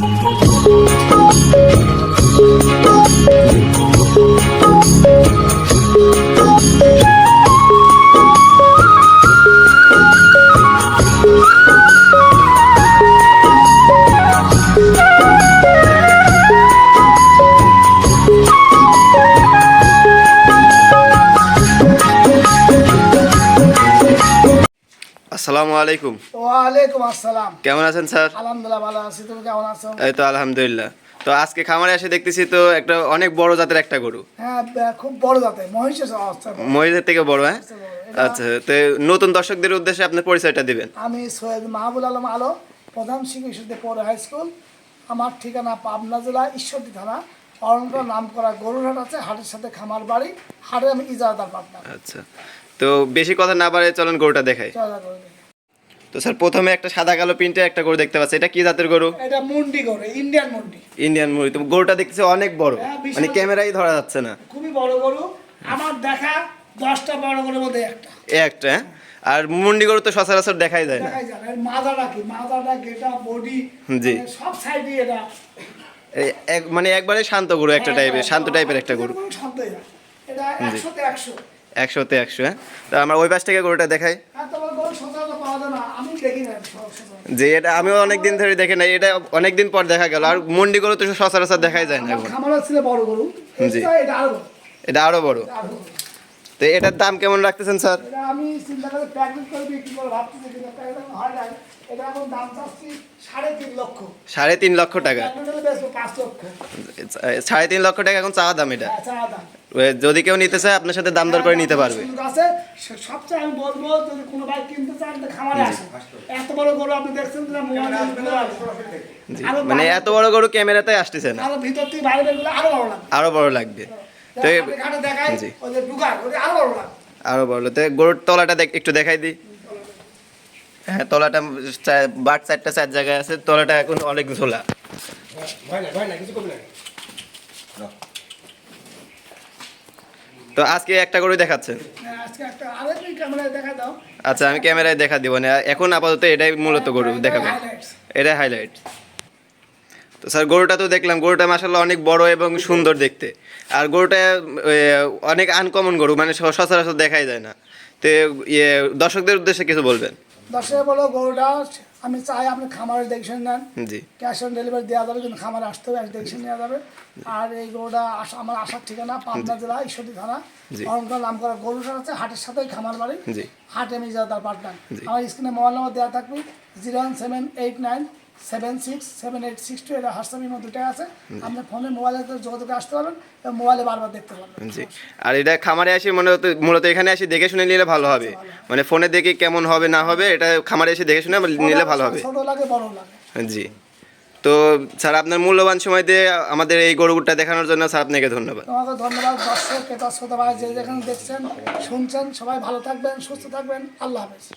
Thank you. আসসালামু আলাইকুম। ওয়ালাইকুম আসসালাম। কেমন আছেন স্যার? আলহামদুলিল্লাহ ভালো আছি। তুমি কেমন আছো? এই তো আলহামদুলিল্লাহ। তো আজকে খামারে এসে দেখতেছি তো একটা অনেক বড় জাতের একটা গরু। হ্যাঁ খুব বড় জাতে মহিষের অবস্থা মহিষের থেকে বড় হ্যাঁ? আচ্ছা তো নতুন দর্শকদের উদ্দেশ্যে আপনার পরিচয়টা দিবেন। আমি সৈয়দ মাহবুল আলম আলো প্রধান শিক্ষক হিসেবে পৌর হাই স্কুল। আমার ঠিকানা পাবনা জেলা ঈশ্বরদী থানা। অরণ্য নাম করা গরুরহাট আছে হাটের সাথে খামার বাড়ি। হাটে আমি ইজারাদার পাবনা। আচ্ছা। তো বেশি কথা না বাড়ে চলেন গরুটা দেখাই। তো স্যার প্রথমে একটা সাদা কালো প্রিন্টে একটা গরু দেখতে পাচ্ছি। এটা কি জাতের গরু? এটা মুন্ডি গরু ইন্ডিয়ান মুন্ডি। ইন্ডিয়ান মুড়ি তো গরুটা দেখতেছি অনেক বড়। হ্যাঁ, মানে ক্যামেরাই ধরা যাচ্ছে না। খুবই বড় গরু। আমার দেখা দশটা বড় গরুর মধ্যে একটা। একটা হ্যাঁ? আর মুন্ডি গরু তো সচরাচর দেখাই যায় না। মাথাটা কি? মাথাটা গেটা বডি জি। সব সাইডে এটা। এক মানে একবারে শান্ত গরু একটা টাইপের শান্ত টাইপের একটা গরু। না। এটা একশোতে একশো। একশোতে একশো হ্যাঁ? তো আমরা ওই পাশ থেকে গরুটা দেখাই। সচরাচর। যে এটা আমিও অনেক দিন ধরে দেখে নাই এটা অনেক দিন পর দেখা গেল আর মুন্ডি গরু তো সচরাচর দেখাই যায় না এখন। জি। এটা এটা আরও বড়। তো এটার দাম কেমন রাখতেছেন স্যার? আমি চিন্তা করে প্যাকেট করে বিক্রি করে ভাবতেছি কিন্তু এটা হয় নাই। এটা এখন দাম চাচ্ছি সাড়ে তিন লক্ষ। সাড়ে তিন লক্ষ টাকা। পাঁচ লক্ষ। সাড়ে তিন লক্ষ টাকা এখন চাওয়া দাম এটা। হ্যাঁ, যদি কেউ নিতে চায় আপনার সাথে দাম দর করে নিতে পারবে। সুযোগ আছে সে- সবচেয়ে আমি বলব যদি কোনো ভাই কিনতে চান খামারে এত বড় গরু আপনি দেখছেন না মোবাইল জি। আরও মানে এত বড় গরু ক্যামেরাতে আসতেছে না। আরও ভিতর থেকে বাইরে আরও বড় লাগবে। আরও বড় লাগবে। তো এ- ঘাটে ঘাটে দেখাই জি। ওই যে ঢুকায় ওটা আরও বড় লাগবে। আরও বড় তো গরুর তলাটা দেখ একটু দেখাই দিই। হ্যাঁ তলাটা বাট চারটা চার জায়গায় আছে তলাটা এখন অনেক ঝোলা। তো আজকে একটা করে দেখাচ্ছেন হ্যাঁ, আচ্ছা আমি ক্যামেরায় দেখা দিব না। এখন আপাতত এটাই মূলত গরু দেখাবো। এটাই হাইলাইট তো স্যার গরুটা তো দেখলাম। গরুটা মাসাল্লাহ অনেক বড় এবং সুন্দর দেখতে। আর গরুটা অনেক আনকমন গরু মানে সচরাচর দেখাই যায় না। তো ইয়ে দর্শকদের উদ্দেশ্যে কিছু বলবেন? দশে বলো গরুটা আমি চাই আপনি খামারে দেখছেন নেন। জি। ক্যাশ অন ডেলিভারি দেওয়া যাবে কিন্তু খামারে আসতে হবে দেখছেন নেওয়া যাবে। আর এই গরুটা আমার আসার ঠিকানা পাবনা জেলা ঈশ্বরদী থানা। জি। নাম করা গরুটা আছে হাটের সাথেই খামার বাড়ি। হাটে আমি যা তার পার্টনার। জি। আমার স্ক্রিনে মোবাইল নাম্বার দেওয়া থাকবে zero one seven eight nine seven six seven eight six two এটা হোয়াটসঅ্যাপ ইমো দুটাই আছে। আপনি ফোনে মোবাইলে যোগাযোগে আসতে পারবেন এবং মোবাইলে বারবার দেখতে পারবেন। জি। আর এটা খামারে আসি মনে হতো মূলত এখানে আসি দেখে শুনে নিলে ভালো হবে। মানে ফোনে দেখে কেমন হবে না হবে এটা খামারে এসে দেখে শুনে নিলে ভালো হবে। ছোট লাগে বড় লাগে। জি। তো স্যার আপনার মূল্যবান সময় দিয়ে আমাদের এই গরুটা দেখানোর জন্য স্যার আপনাকে ধন্যবাদ। তোমাকে ধন্যবাদ দর্শক ক্রেতা শ্রোতা ভাই যে যেখানে দেখছেন শুনছেন সবাই ভালো থাকবেন সুস্থ থাকবেন। আল্লাহ হাফেজ।